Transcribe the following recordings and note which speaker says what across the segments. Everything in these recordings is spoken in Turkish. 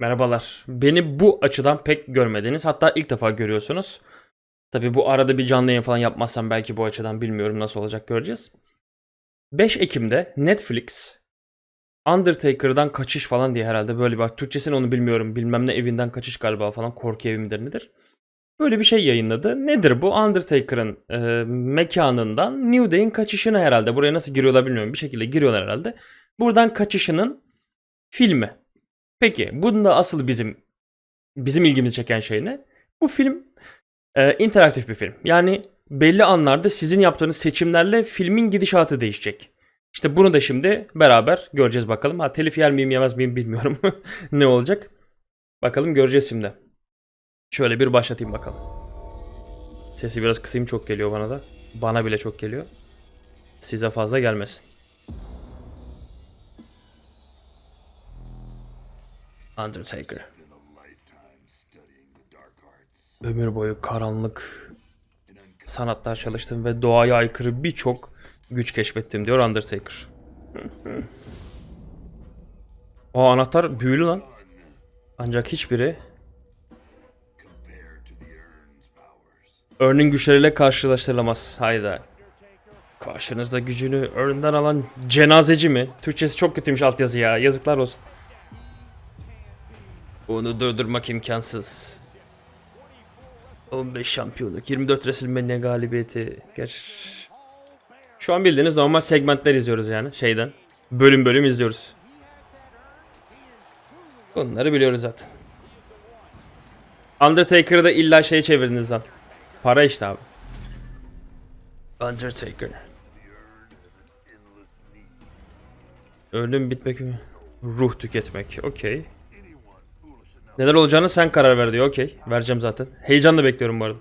Speaker 1: Merhabalar. Beni bu açıdan pek görmediniz. Hatta ilk defa görüyorsunuz. Tabi bu arada bir canlı yayın falan yapmazsam belki bu açıdan bilmiyorum nasıl olacak göreceğiz. 5 Ekim'de Netflix Undertaker'dan kaçış falan diye herhalde böyle bir Türkçesini onu bilmiyorum. Bilmem ne evinden kaçış galiba falan korku evi midir nedir? Böyle bir şey yayınladı. Nedir bu? Undertaker'ın e, mekanından New Day'in kaçışını herhalde. Buraya nasıl giriyorlar bilmiyorum. Bir şekilde giriyorlar herhalde. Buradan kaçışının filmi. Peki bunda asıl bizim bizim ilgimizi çeken şey ne? Bu film e, interaktif bir film. Yani belli anlarda sizin yaptığınız seçimlerle filmin gidişatı değişecek. İşte bunu da şimdi beraber göreceğiz bakalım. Ha telif yer miyim yemez miyim bilmiyorum. ne olacak? Bakalım göreceğiz şimdi. Şöyle bir başlatayım bakalım. Sesi biraz kısayım çok geliyor bana da. Bana bile çok geliyor. Size fazla gelmesin. Undertaker. Ömür boyu karanlık sanatlar çalıştım ve doğaya aykırı birçok güç keşfettim diyor Undertaker. o anahtar büyülü lan. Ancak hiçbiri Örnün güçleriyle karşılaştırılamaz. Hayda. Karşınızda gücünü Örn'den alan cenazeci mi? Türkçesi çok kötüymüş altyazı ya. Yazıklar olsun. Onu durdurmak imkansız. 15 şampiyonluk, 24 WrestleMania galibiyeti. Gerçi... Şu an bildiğiniz normal segmentler izliyoruz yani şeyden. Bölüm bölüm izliyoruz. Bunları biliyoruz zaten. Undertaker'ı da illa şeye çevirdiniz lan. Para işte abi. Undertaker. Ölüm bitmek mi? Ruh tüketmek. Okey. Neler olacağını sen karar ver diyor. Okey. Vereceğim zaten. Heyecanla bekliyorum bu arada.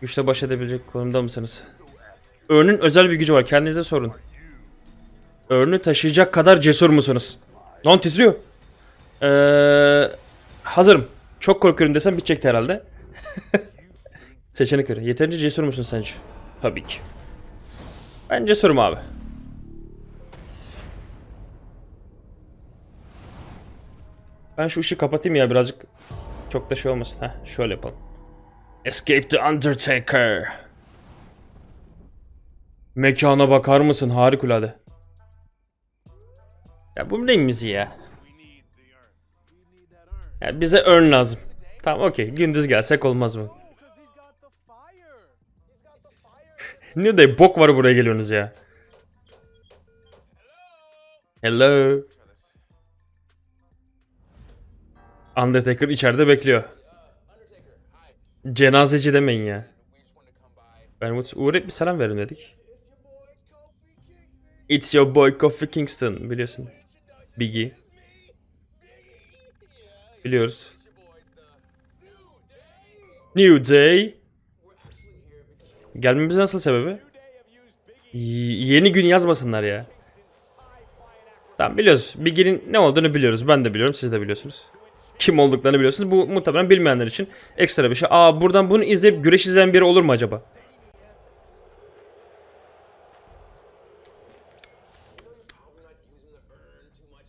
Speaker 1: Güçle baş edebilecek konumda mısınız? Örnün özel bir gücü var. Kendinize sorun. Örnü taşıyacak kadar cesur musunuz? Lan titriyor. Eee... Hazırım. Çok korkuyorum desem bitecekti herhalde. Seçenek göre. Yeterince cesur musun sence? Tabii ki. Ben cesurum abi. Ben şu ışığı kapatayım ya birazcık. Çok da şey olmasın. Heh, şöyle yapalım. Escape the Undertaker. Mekana bakar mısın? Harikulade. Ya bu neyin müziği ya? ya bize ön lazım. Tamam okey. Gündüz gelsek olmaz mı? ne de bok var buraya geliyorsunuz ya. Hello. Undertaker içeride bekliyor. Cenazeci demeyin ya. Ben uğrayıp bir selam verin dedik. It's your boy Kofi Kingston biliyorsun. Biggie. Biliyoruz. New Day. Gelmemiz nasıl sebebi? Y- yeni gün yazmasınlar ya. Tamam biliyoruz. Biggie'nin ne olduğunu biliyoruz. Ben de biliyorum. Siz de biliyorsunuz. Kim olduklarını biliyorsunuz. Bu muhtemelen bilmeyenler için ekstra bir şey. Aa buradan bunu izleyip güreş izleyen biri olur mu acaba?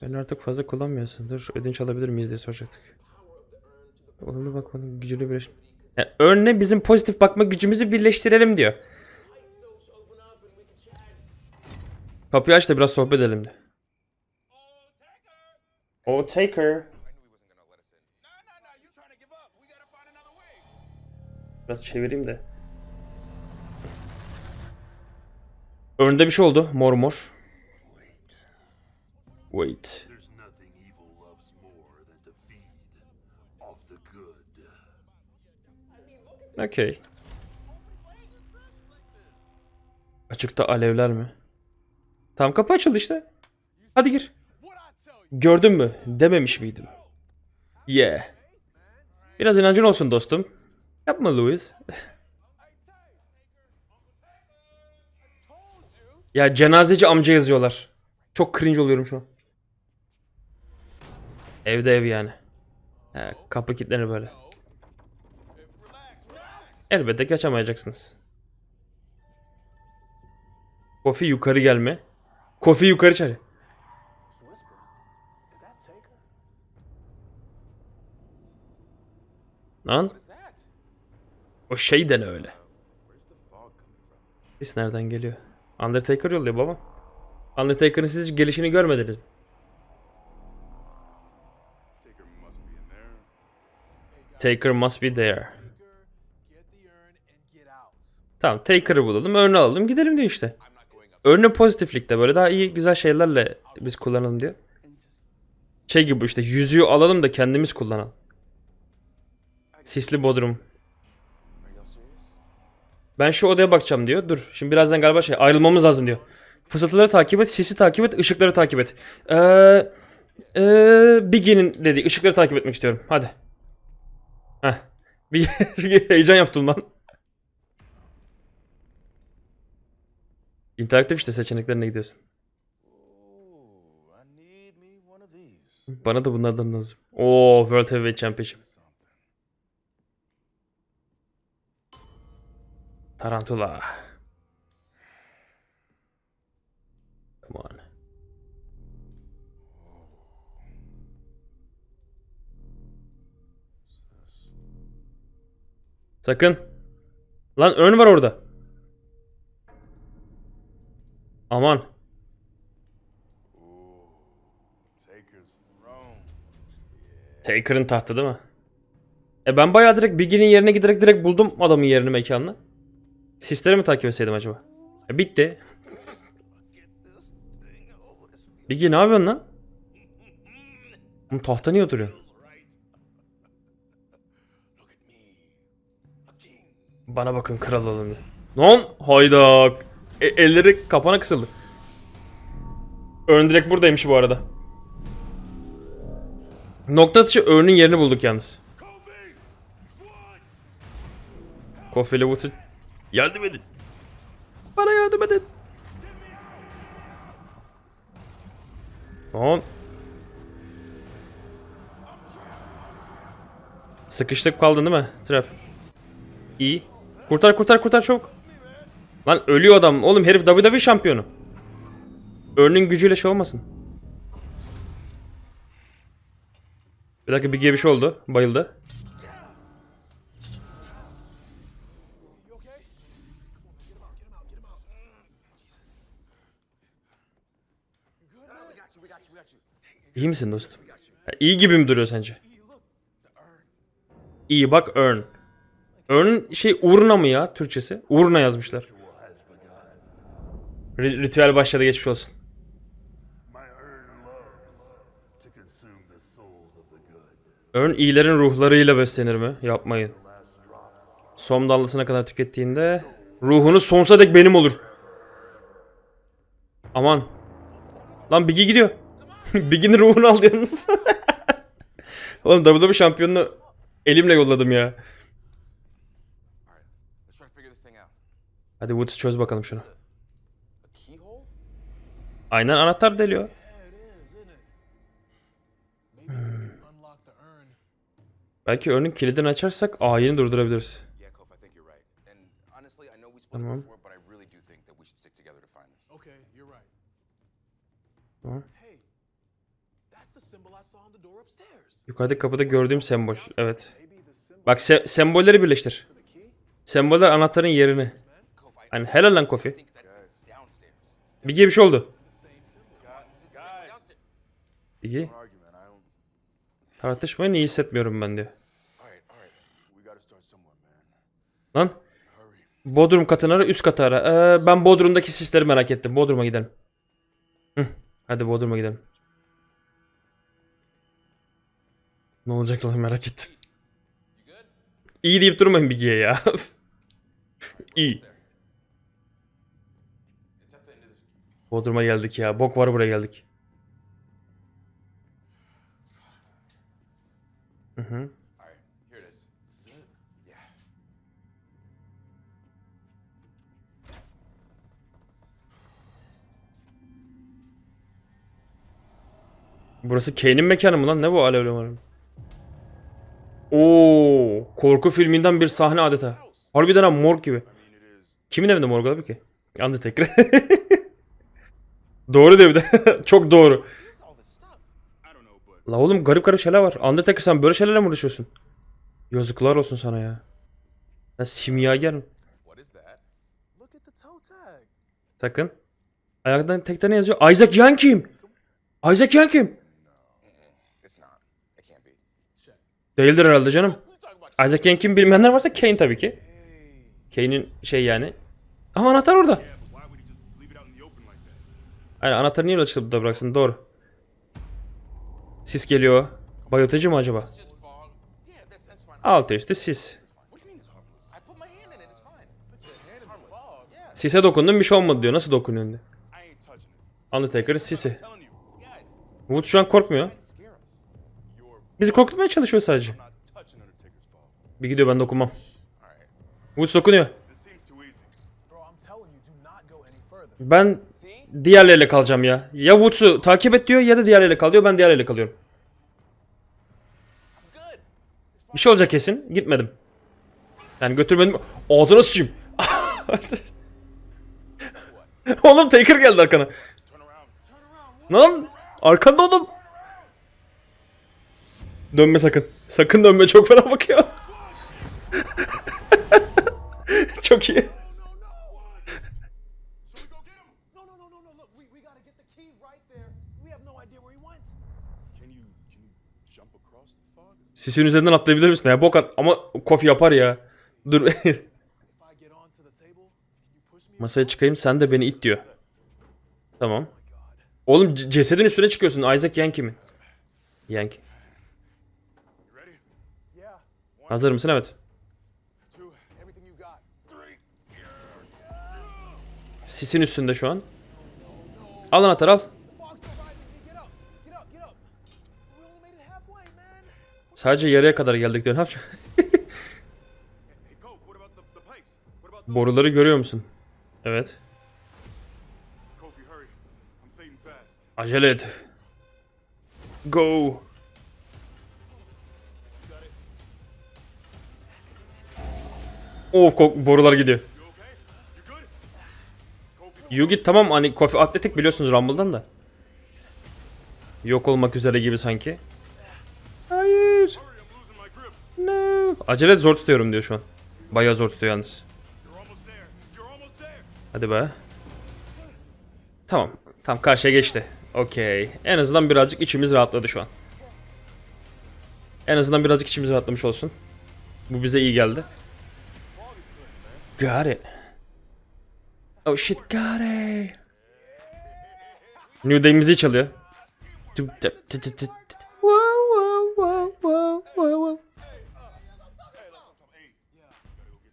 Speaker 1: Ben artık fazla kullanmıyorsundur. Ödünç alabilir miyiz diye soracaktık. Olumlu bakmanın gücünü birleş... Yani örne bizim pozitif bakma gücümüzü birleştirelim diyor. Kapıyı aç da biraz sohbet edelim de. Oh Taker. Biraz çevireyim de. Önde bir şey oldu. Mor mor. Wait. Okey. Açıkta alevler mi? Tam kapı açıldı işte. Hadi gir. Gördün mü? Dememiş miydim? Yeah. Biraz inancın olsun dostum. Yapma Louis. ya cenazeci amca yazıyorlar. Çok cringe oluyorum şu an. Evde ev yani. He, kapı kilitlenir böyle. Elbette kaçamayacaksınız. Kofi yukarı gelme. Kofi yukarı çağır. Lan? O şeyden öyle. Ses nereden geliyor? Undertaker yolluyor baba. Undertaker'ın siz gelişini görmediniz mi?
Speaker 2: Taker must be there.
Speaker 1: Tamam Taker'ı bulalım, örneği alalım, gidelim diyor işte. Örneği pozitiflikte böyle daha iyi güzel şeylerle biz kullanalım diyor. Şey gibi işte yüzüğü alalım da kendimiz kullanalım. Sisli Bodrum. Ben şu odaya bakacağım diyor. Dur. Şimdi birazdan galiba şey ayrılmamız lazım diyor. Fısıltıları takip et, sisi takip et, ışıkları takip et. Ee, ee, Biggie'nin dediği ışıkları takip etmek istiyorum. Hadi. Heh. Bir bir heyecan yaptım lan. İnteraktif işte seçeneklerine gidiyorsun. Bana da bunlardan lazım. Oo, World Heavyweight Championship. Tarantula. Come on. Sakın. Lan ön var orada. Aman. Taker'ın tahtı değil mi? E ben bayağı direkt Biggie'nin yerine giderek direkt buldum adamın yerini mekanını. Sisleri mi takip etseydim acaba? E bitti. Biggie ne yapıyorsun lan? Oğlum tahta niye oturuyorsun? Bana bakın kral diyor. Lan hayda. E, elleri kapana kısıldı. Ön direkt buradaymış bu arada. Nokta atışı Örn'ün yerini bulduk yalnız. İle Wood'u yardım edin. Bana yardım edin. Lan. Sıkıştık kaldın değil mi? Trap. İyi. Kurtar kurtar kurtar çabuk. Lan ölüyor adam. Oğlum herif WWE şampiyonu. Örnün gücüyle şey olmasın. Bir dakika Biggie'ye bir şey oldu. Bayıldı. İyi misin dostum? Ya, İyi gibi mi duruyor sence? İyi bak earn. Earn'ın şey urna mı ya Türkçesi? Urna yazmışlar. Ri- ritüel başladı geçmiş olsun. Earn iyilerin ruhlarıyla beslenir mi? Yapmayın. Son damlasına kadar tükettiğinde ruhunu sonsuza dek benim olur. Aman. Lan Biggie gidiyor. Biggie'nin ruhunu aldı yalnız. Oğlum WWE şampiyonunu elimle yolladım ya. Hadi Woods çöz bakalım şunu. Aynen anahtar deliyor.
Speaker 3: Urn.
Speaker 1: Belki örnün kilidini açarsak ayini durdurabiliriz. Tamam.
Speaker 4: it
Speaker 1: Yukarıdaki kapıda gördüğüm sembol. Evet. Bak se- sembolleri birleştir. Semboller anahtarın yerini. Hani helal lan Kofi. Bilgiye bir şey oldu.
Speaker 3: The same symbol.
Speaker 4: Downstairs.
Speaker 1: Bilgi.
Speaker 3: Argument, I don't.
Speaker 1: Tartışmayın iyi hissetmiyorum ben diyor. Lan. Bodrum katını ara üst katı ara. Ee, ben Bodrum'daki sisleri merak ettim. Bodrum'a gidelim. Hı. Hadi Bodrum'a gidelim. Ne olacak lan merak ettim. İyi deyip durmayın Bilgi'ye ya. İyi. Bodrum'a geldik ya. Bok var buraya geldik. Hı. Burası Kane'in mekanı mı lan? Ne bu alevli var? Oo, korku filminden bir sahne adeta. Harbiden ha morg gibi. Kimin evinde morg abi ki? Undertaker. doğru diyor. Çok doğru. La oğlum garip garip şeyler var. Undertaker sen böyle şeylerle mi uğraşıyorsun? Yazıklar olsun sana ya. Sen simyager mi? Sakın. Ayaktan tekte ne yazıyor? Isaac Yan kim? Isaac Yan kim?
Speaker 4: It's not. It can't be.
Speaker 1: Değildir herhalde canım. Isaac Yan kim bilmeyenler varsa Kane tabii ki. Kane'in şey yani. Ama anahtar orada. Aynen anahtarı niye açılıp da bıraksın? Doğru. Sis geliyor. Bayıltıcı mı acaba? Altı üstü sis. Sise dokundum bir şey olmadı diyor. Nasıl dokunuyorsun diyor. Undertaker'ın sisi. Wood şu an korkmuyor. Bizi korkutmaya çalışıyor sadece. Bir gidiyor ben dokunmam.
Speaker 4: All right.
Speaker 1: Wood dokunuyor. Ben diğerleriyle kalacağım ya. Ya Woods'u takip et diyor ya da diğerleriyle kalıyor. Ben diğerleriyle kalıyorum. Bir şey olacak kesin. Gitmedim. Yani götürmedim. Ağzına sıçayım. oğlum Taker geldi arkana. Lan arkanda oğlum. Dönme sakın. Sakın dönme çok fena bakıyor. çok iyi. Sisin üzerinden atlayabilir misin ya? Bok at. Ama Kofi yapar ya. Dur. Masaya çıkayım sen de beni it diyor. Tamam. Oğlum cesedin üstüne çıkıyorsun. Isaac Yankee mi? Yankee. Hazır mısın? Evet. Sisin üstünde şu an. Al anahtarı al. Sadece yarıya kadar geldik diyor. Boruları görüyor musun? Evet. Acele et. Go. Of borular gidiyor. Yugi tamam hani Kofi atletik biliyorsunuz Rumble'dan da. Yok olmak üzere gibi sanki. Hayır. No. Acele zor tutuyorum diyor şu an. Bayağı zor tutuyor yalnız. Hadi be. Tamam. Tam karşıya geçti. Okey. En azından birazcık içimiz rahatladı şu an. En azından birazcık içimiz rahatlamış olsun. Bu bize iyi geldi. Got it. Oh shit, got it. New Day müziği çalıyor.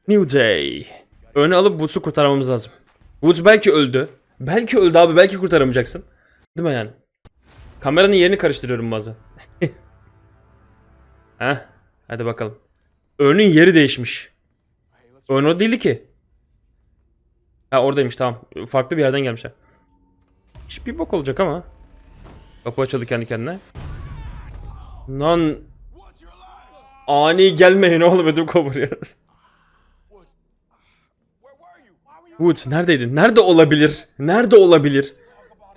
Speaker 1: New Day. Öne alıp Woods'u kurtarmamız lazım. Woods belki öldü. Belki öldü abi belki kurtaramayacaksın. Değil mi yani? Kameranın yerini karıştırıyorum bazen. Heh. Hadi bakalım. Önün yeri değişmiş. Ön o değildi ki. Ha oradaymış tamam. Farklı bir yerden gelmişler. Hiçbir bok olacak ama. Kapı açıldı kendi kendine. Lan ani gelmeyin oğlum ödüm
Speaker 2: you?
Speaker 1: Woods neredeydin? Nerede olabilir? Nerede olabilir?
Speaker 4: Talk about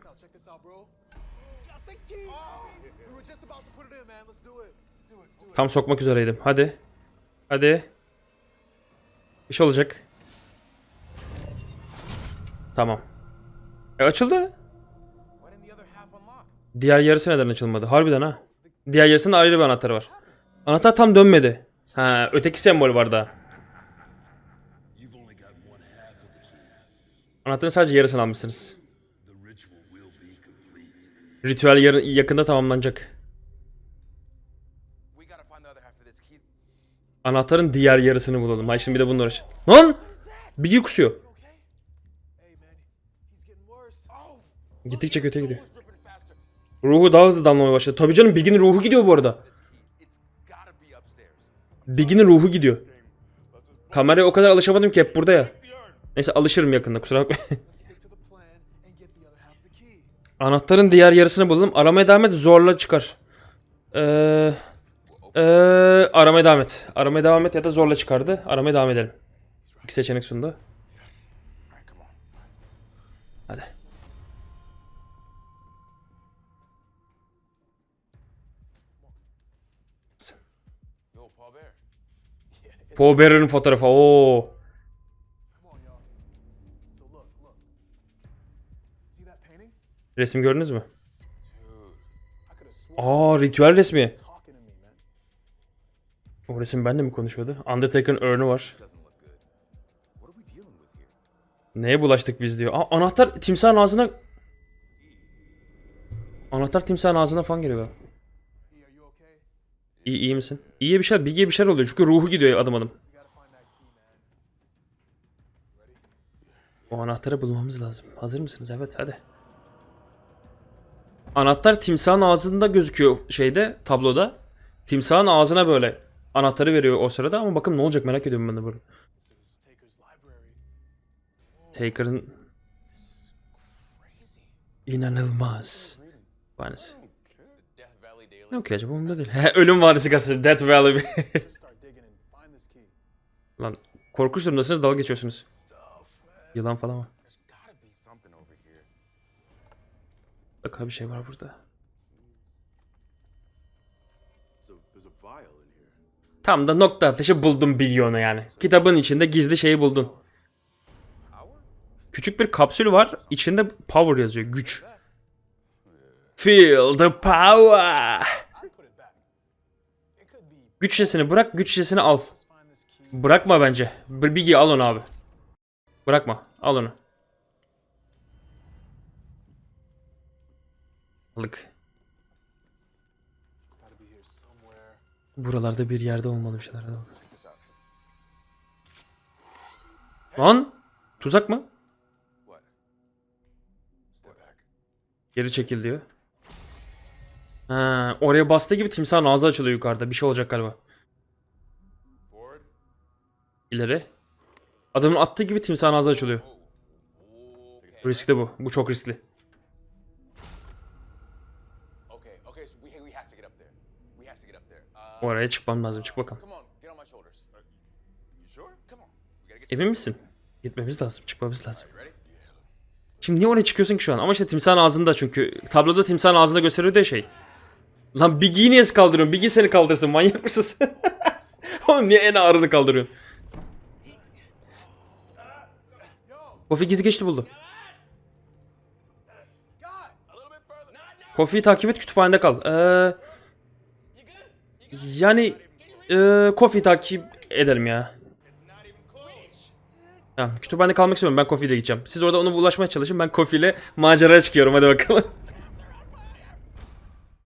Speaker 4: it,
Speaker 1: Tam sokmak üzereydim. Hadi. Hadi. Bir şey olacak. Tamam. E açıldı. Diğer yarısı neden açılmadı? Harbiden ha. Diğer yarısında ayrı bir anahtarı var. Anahtar tam dönmedi. Ha, öteki sembol var daha. Anahtarın sadece yarısını almışsınız. Ritüel yarı- yakında tamamlanacak. Anahtarın diğer yarısını bulalım. Hay şimdi bir de bununla uğraş. Lan! Bilgi kusuyor. Gittikçe kötüye gidiyor. Ruhu daha hızlı damlamaya başladı. Tabii canım Bilgi'nin ruhu gidiyor bu arada. Bilgi'nin ruhu gidiyor. Kameraya o kadar alışamadım ki hep burada ya. Neyse alışırım yakında kusura bakma. Anahtarın diğer yarısını bulalım. Aramaya devam et zorla çıkar. Ee, ee, aramaya devam et. Aramaya devam et ya da zorla çıkardı. Aramaya devam edelim. İki seçenek sundu. Hadi.
Speaker 4: Paul Bear.
Speaker 1: Paul Bearer'ın fotoğrafı. Oo. Resim gördünüz mü? Aa ritüel resmi. O resim benimle mi konuşuyordu? Undertaker'ın örnü var. Neye bulaştık biz diyor. Aa, anahtar timsahın ağzına... Anahtar timsahın ağzına falan giriyor. İyi, iyi misin? İyiye bir şeyler, Big'e bir şeyler oluyor. Çünkü ruhu gidiyor adım adım. O anahtarı bulmamız lazım. Hazır mısınız? Evet hadi. Anahtar timsahın ağzında gözüküyor şeyde tabloda. Timsahın ağzına böyle anahtarı veriyor o sırada ama bakın ne olacak merak ediyorum ben de böyle. Taker'ın inanılmaz
Speaker 4: Daily.
Speaker 1: Ne okuyor acaba? Bunda değil. Ölüm Vadisi gazetesi. Death Valley. Lan korkunç durumdasınız dalga geçiyorsunuz. Yılan falan var. Mutlaka bir şey var burada. Tam da nokta atışı buldum milyonu yani. Kitabın içinde gizli şeyi buldun. Küçük bir kapsül var. İçinde power yazıyor. Güç. Feel the power. Güç şişesini bırak, güç şişesini al. Bırakma bence. Biggie al onu abi. Bırakma. Al onu. Aldık. Buralarda bir yerde olmalı bir şeyler. Lan! Tuzak mı? Geri çekil diyor. Ha, oraya bastığı gibi timsahın ağzı açılıyor yukarıda. Bir şey olacak galiba. İleri. Adamın attığı gibi timsahın ağzı açılıyor. Riskli bu. Bu çok riskli. Oraya çıkmam lazım. Çık bakalım. Emin misin? Gitmemiz lazım. Çıkmamız lazım. Şimdi niye oraya çıkıyorsun ki şu an? Ama işte timsahın ağzında çünkü. Tabloda timsahın ağzında gösteriyor diye şey. Lan Biggie'yi niye kaldırıyorsun? Biggie seni kaldırsın. Manyak mısın sen? Oğlum niye en ağırını kaldırıyorsun? Kofi gizli geçti buldu. Kofi'yi takip et kütüphanede kal. Ee, yani ee, Kofi'yi takip edelim ya. Tamam kütüphanede kalmak istiyorum. Ben Kofi'yle gideceğim. Siz orada ona ulaşmaya çalışın. Ben Kofi'yle maceraya çıkıyorum. Hadi bakalım.